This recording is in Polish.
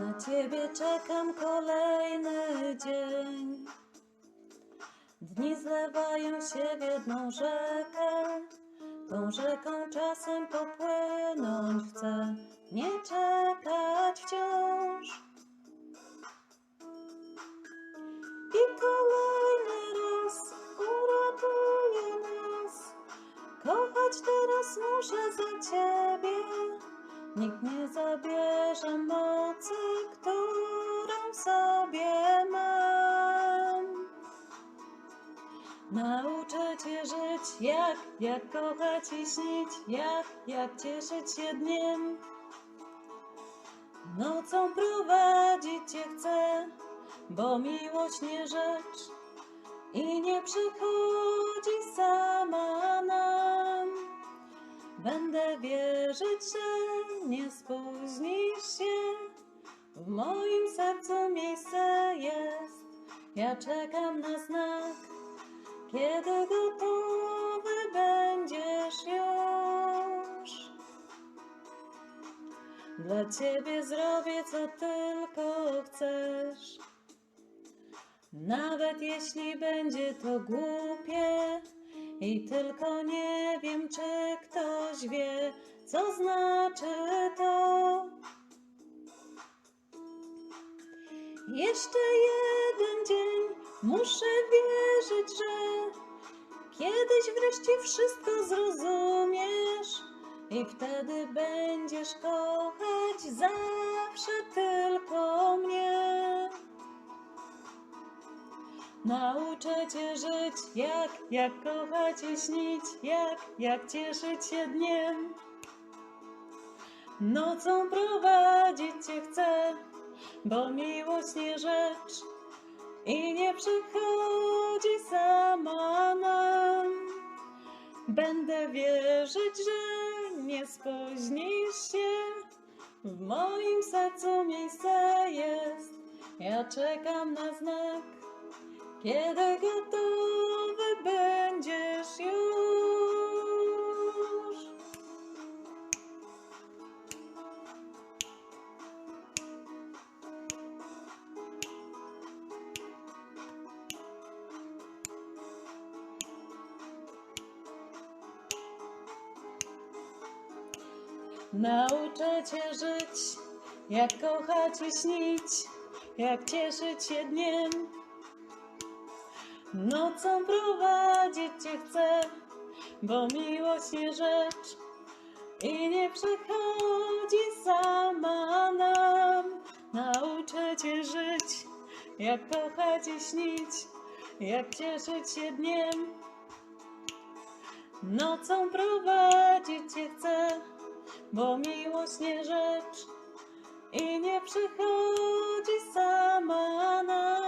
Na ciebie czekam kolejny dzień. Dni zlewają się w jedną rzekę. Tą rzeką czasem popłynąć chcę, nie czekać Nikt nie zabierze mocy, którą sobie mam. Nauczę cię żyć, jak, jak kochać i śnić, jak, jak cieszyć się dniem. Nocą prowadzić cię chcę, bo miłość nie rzecz i nie przychodzi sama nam. Będę wierzyć, że nie spóźnisz się. W moim sercu miejsce jest. Ja czekam na znak, kiedy gotowy będziesz już. Dla ciebie zrobię co tylko chcesz. Nawet jeśli będzie to głupie i tylko nie wiem, czy ktoś wie, co znaczy to. Jeszcze jeden dzień muszę wierzyć, że kiedyś wreszcie wszystko zrozumiesz i wtedy będziesz kochać zawsze tylko mnie. Nauczę cię żyć, jak, jak kochać i śnić, jak, jak cieszyć się dniem. Nocą prowadzić cię chcę, bo miłość nie rzecz i nie przychodzi sama nam. Będę wierzyć, że nie spóźnisz się, w moim sercu miejsce jest. Ja czekam na znak, kiedy gotowy będziesz już. Nauczę cię żyć, jak kochać i śnić, jak cieszyć się dniem. Nocą prowadzić cię chcę, bo miłość nie rzecz i nie przychodzi sama nam. Nauczę cię żyć, jak kochać i śnić, jak cieszyć się dniem. Nocą prowadzić cię chcę, bo miłość nie rzecz i nie przychodzi sama na